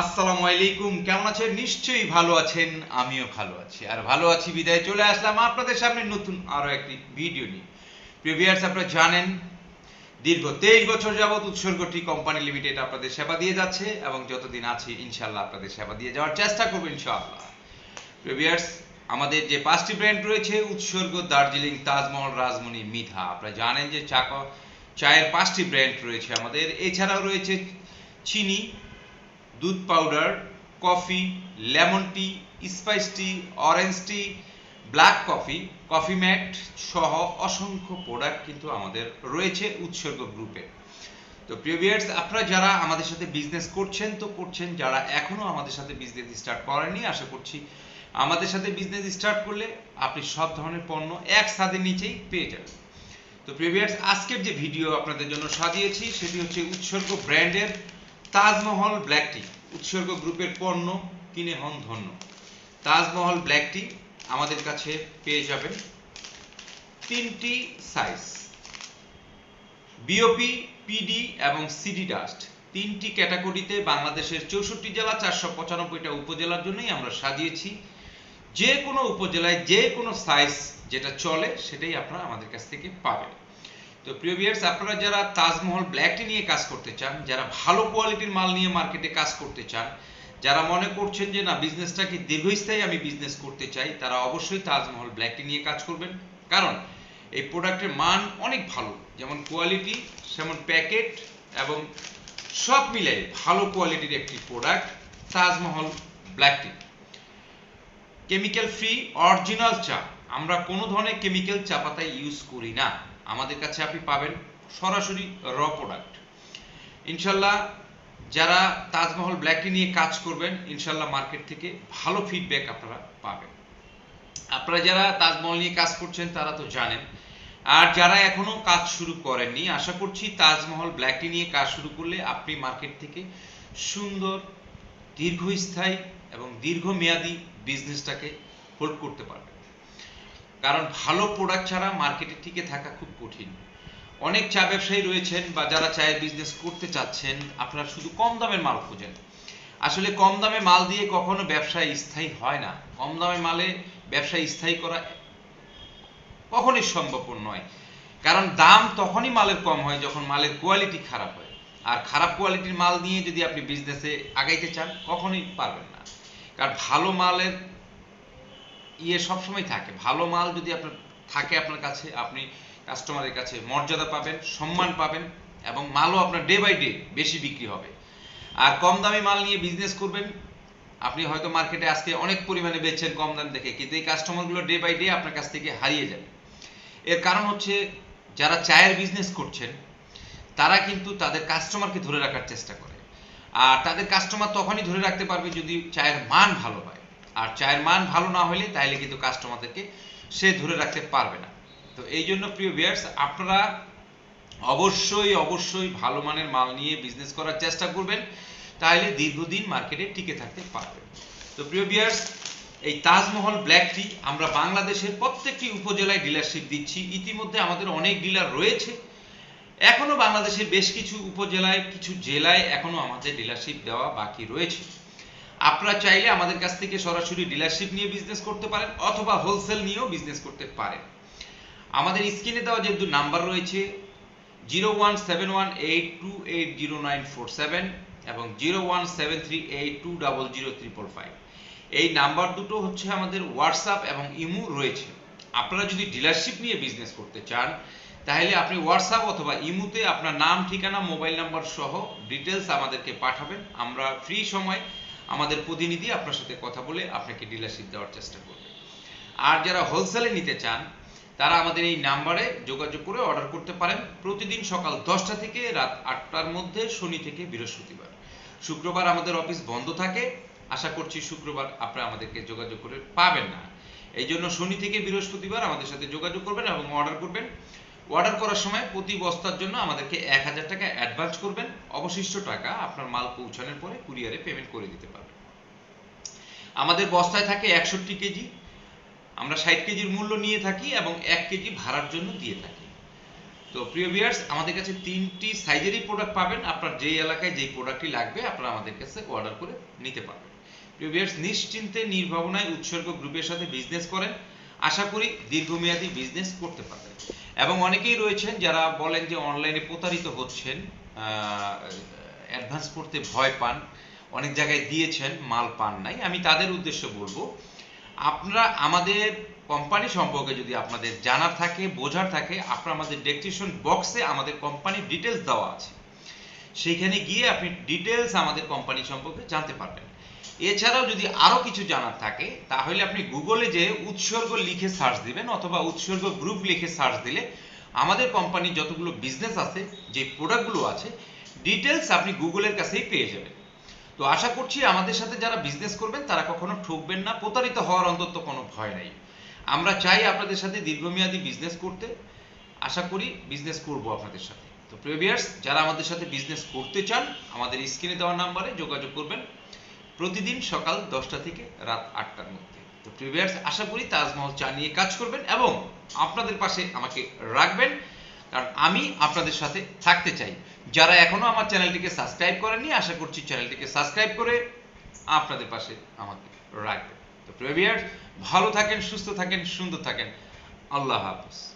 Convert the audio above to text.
আসসালামু আলাইকুম, কেমন আছেন? নিশ্চয়ই ভালো আছেন, আমিও ভালো আছি। আর ভালো আছি বিদায়, চলে আসলাম আপনাদের সামনে নতুন আরও একটি ভিডিও নিয়ে। প্রিভিয়ার্স আপনারা জানেন, দীর্ঘ তেইশ বছর যাবৎ উৎসর্গটি কোম্পানি লিমিটেড আপনাদের সেবা দিয়ে যাচ্ছে এবং যতদিন আছে ইনশাল্লাহ আপনাদের সেবা দিয়ে যাওয়ার চেষ্টা করব, ইনশাআল্লাহ। প্রিভিয়ার্স আমাদের যে পাঁচটি ব্র্যান্ড রয়েছে, উৎসর্গ দার্জিলিং, তাজমহল, রাজমণি মিঠা আপনারা জানেন যে চা চায়ের পাঁচটি ব্র্যান্ড রয়েছে আমাদের। এছাড়াও রয়েছে চিনি দুধ powder coffee lemon tea spice tea orange tea black coffee coffee mate সহ অসংখ্য প্রোডাক্ট কিন্তু আমাদের রয়েছে উৎসর্গ গ্রুপে তো প্রিভিয়ার্স আপনারা যারা আমাদের সাথে বিজনেস করছেন তো করছেন, যারা এখনও আমাদের সাথে বিজনেস স্টার্ট করেননি, আশা করছি আমাদের সাথে বিজনেস স্টার্ট করলে আপনি সব ধরনের পণ্য এক ছাদের নিচেই পেয়ে যাবেন। তো প্রিভিয়ার্স আজকের যে ভিডিও আপনাদের জন্য সাজিয়েছি, সেটি হচ্ছে উৎসর্গ ব্র্যান্ডের তাজমহল ব্ল্যাক টি উৎসর্গ গ্রুপের পণ্য কিনে হন ধন্য। তাজমহল ব্ল্যাক টি আমাদের কাছে পেয়ে যাবেন। তিনটি সাইজ। বিওপি পিডি এবং সিডি ডাস্ট তিনটি ক্যাটাগরিতে বাংলাদেশের চৌষট্টি জেলা, চারশো পঁচানব্বইটা উপজেলার জন্যই আমরা সাজিয়েছি। যে কোনো উপজেলায় যে কোনো সাইজ যেটা চলে, সেটাই আপনারা আমাদের কাছ থেকে পাবেন। তো প্রিয় ভিউয়ার্স আপনারা যারা তাজমহল ব্ল্যাক টি নিয়ে কাজ করতে চান, যারা ভালো কোয়ালিটির মাল নিয়ে মার্কেটে কাজ করতে চান, যারা মনে করছেন যে না বিজনেসটা কি দীর্ঘস্থায়ী আমি বিজনেস করতে চাই, তারা অবশ্যই তাজমহল ব্ল্যাক টি নিয়ে কাজ করবেন। কারণ এই প্রোডাক্টের মান অনেক ভালো। যেমন কোয়ালিটি যেমন প্যাকেট এবং সব মিলে ভালো কোয়ালিটির একটি product Taj Mahal black tea chemical free original চা। আমরা কোনো ধরনের কেমিক্যাল চা পাতা ইউজ করি না। আমাদের কাছে আপনি পাবেন সরাসরি র প্রোডাক্ট ইনশাল্লাহ যারা তাজমহল ব্ল্যাক টি নিয়ে কাজ করবেন ইনশাল্লাহ মার্কেট থেকে ভালো ফিডব্যাক আপনারা পাবেন। আপনারা যারা তাজমহল নিয়ে কাজ করছেন, তারা তো জানেন। আর যারা এখনও কাজ শুরু করেননি, আশা করছি তাজমহল ব্ল্যাক টি নিয়ে কাজ শুরু করলে আপনি মার্কেট থেকে সুন্দর, দীর্ঘস্থায়ী এবং দীর্ঘমেয়াদী বিজনেসটাকে হোল্ড করতে পারবেন। কারণ ভালো প্রোডাক্ট ছাড়া মার্কেটে টিকে থাকা খুব কঠিন। অনেক চা ব্যবসায়ী রয়েছেন বা যারা চায়ের বিজনেস করতে চাচ্ছেন, আপনারা শুধু কম দামের মাল খোঁজেন। আসলে কম দামে মাল দিয়ে কখনো ব্যবসা স্থায়ী হয় না। কম দামে মালে ব্যবসা স্থায়ী করা কখনোই সম্ভবপর নয়। কারণ দাম তখনই মালের কম হয় যখন মালের কোয়ালিটি খারাপ হয়। আর খারাপ কোয়ালিটির মাল নিয়ে যদি আপনি বিজনেসে আগাইতে চান, কখনোই পারবেন না। কারণ ভালো মালের ইয়ে সবসময় থাকে। ভালো মাল যদি আপনার থাকে আপনার কাছে, আপনি কাস্টমারের কাছে, মর্যাদা পাবেন, সম্মান পাবেন এবং মালও আপনার ডে বাই ডে বেশি বিক্রি হবে। আর কম দামি মাল নিয়ে বিজনেস করবেন, আপনি হয়তো মার্কেটে আজকে অনেক পরিমাণে বেচছেন কম দাম দেখে, কিন্তু এই কাস্টমারগুলো ডে বাই ডে আপনার কাছ থেকে হারিয়ে যাবে। এর কারণ হচ্ছে যারা চায়ের বিজনেস করছেন, তারা কিন্তু তাদের কাস্টমারকে ধরে রাখার চেষ্টা করে। আর তাদের কাস্টমার তখনই ধরে রাখতে পারবে যদি চায়ের মান ভালো হয় আর চায়ের মান ভালো না হলে তাহলে কিন্তু কাস্টমারদেরকে সে ধরে রাখতে পারবে না। তো এই জন্য প্রিয় ভিয়ার্স আপনারা অবশ্যই অবশ্যই ভালো মানের মাল নিয়ে বিজনেস করার চেষ্টা করবেন তাহলে দীর্ঘদিন মার্কেটে টিকে থাকতে পারবেন। তো প্রিয় ভিয়ার্স এই তাজমহল ব্ল্যাক টি আমরা বাংলাদেশের প্রত্যেকটি উপজেলায় ডিলারশিপ দিচ্ছি। ইতিমধ্যে আমাদের অনেক ডিলার রয়েছে। এখনও বাংলাদেশের বেশ কিছু উপজেলায়, কিছু জেলায় এখনও আমাদের ডিলারশিপ দেওয়া বাকি রয়েছে। আপনারা চাইলে আমাদের কাছ থেকে সরাসরি ডিলারশিপ নিয়ে বিজনেস করতে পারেন অথবা হোলসেল নিয়েও বিজনেস করতে পারেন। আমাদের স্ক্রিনে দেওয়া যে দু নাম্বার রয়েছে zero one seven one eight two eight zero nine four seven এবং zero one seven three eight two double zero triple five এই নাম্বার দুটো হচ্ছে আমাদের হোয়াটসঅ্যাপ এবং ইমু রয়েছে। আপনারা যদি ডিলারশিপ নিয়ে বিজনেস করতে চান, তাহলে আপনি হোয়াটসঅ্যাপ অথবা ইমুতে আপনার নাম, ঠিকানা মোবাইল নাম্বার সহ ডিটেলস আমাদেরকে পাঠাবেন। আমরা ফ্রি সময় আমাদের প্রতিনিধি আপনার সাথে কথা বলে আপনাকে ডিলারশিপ দেওয়ার চেষ্টা করবে। আর যারা হোলসেলে নিতে চান, তারা আমাদের এই নাম্বারে যোগাযোগ করে অর্ডার করতে পারেন প্রতিদিন সকাল দশটা থেকে রাত আটটার মধ্যে শনি থেকে বৃহস্পতিবার। শুক্রবার আমাদের অফিস বন্ধ থাকে। আশা করছি শুক্রবার আপনারা আমাদেরকে যোগাযোগ করে পাবেন না। এই জন্য শনি থেকে বৃহস্পতিবার আমাদের সাথে যোগাযোগ করবেন এবং অর্ডার করবেন। অর্ডার করার সময় প্রতি বস্তার জন্য আমাদেরকে এক হাজার টাকা অ্যাডভান্স করবেন। অবশিষ্ট টাকা আপনার মাল পৌঁছানোর পরে কুরিয়ারে পেমেন্ট করে দিতে পারবেন। আমাদের বস্তায় থাকে একষট্টি কেজি। আমরা ষাট কেজির মূল্য নিয়ে থাকি এবং এক কেজি ভাড়ার জন্য দিয়ে থাকি। তো প্রিয় ভিউয়ার্স আমাদের কাছে তিনটি সাইজেরই প্রোডাক্ট পাবেন। আপনার যেই এলাকায় যেই প্রোডাক্টটি লাগবে, আপনারা আমাদের কাছে অর্ডার করে নিতে পারবেন। প্রিয় ভিউয়ার্স নিশ্চিন্তে, নির্ভাবনায়, উৎসর্গ গ্রুপের সাথে বিজনেস করেন। আশা করি দীর্ঘমেয়াদী বিজনেস করতে পারবেন। এবং অনেকেই রয়েছেন যারা বলেন যে অনলাইনে প্রতারিত হচ্ছেন অ্যাডভান্স করতে ভয় পান, অনেক জায়গায় দিয়েছেন, মাল পান নাই। আমি তাদের উদ্দেশ্যে বলব, আপনারা আমাদের কোম্পানি সম্পর্কে যদি আপনাদের জানার থাকে, বোঝার থাকে, আপনারা আমাদের ডেসক্রিপশন বক্সে আমাদের কোম্পানির ডিটেলস দেওয়া আছে। সেইখানে গিয়ে আপনি ডিটেলস আমাদের কোম্পানি সম্পর্কে জানতে পারবেন। এছাড়াও যদি আরও কিছু জানার থাকে, তাহলে আপনি গুগলে যে উৎসর্গ লিখে সার্চ দিবেন অথবা উৎসর্গ গ্রুপ লিখে সার্চ দিলে আমাদের কোম্পানির যতগুলো বিজনেস আছে, যে প্রোডাক্টগুলো আছে ডিটেলস আপনি গুগলের কাছেই পেয়ে যাবেন। তো আশা করছি আমাদের সাথে যারা বিজনেস করবেন, তারা কখনো ঠকবেন না, প্রতারিত হওয়ার অন্তত কোনো ভয় নাই। আমরা চাই আপনাদের সাথে দীর্ঘমেয়াদী বিজনেস করতে। আশা করি বিজনেস করব আপনাদের সাথে। তো প্রিভিয়ার্স যারা আমাদের সাথে বিজনেস করতে চান, আমাদের স্ক্রিনে দেওয়া নাম্বারে যোগাযোগ করবেন। প্রতিদিন সকাল দশটা থেকে রাত আটটার মধ্যে। তো প্রিভিয়ার্স আশা করি তাজমহল চা নিয়ে কাজ করবেন এবং আপনাদের পাশে আমাকে রাখবেন। কারণ আমি আপনাদের সাথে থাকতে চাই। যারা এখনও আমার চ্যানেলটিকে সাবস্ক্রাইব করেননি, আশা করছি চ্যানেলটিকে সাবস্ক্রাইব করে আপনাদের পাশে আমাকে রাখবেন। তো প্রিভিয়ার্স ভালো থাকেন, সুস্থ থাকেন, সুন্দর থাকেন। আল্লাহ হাফিজ।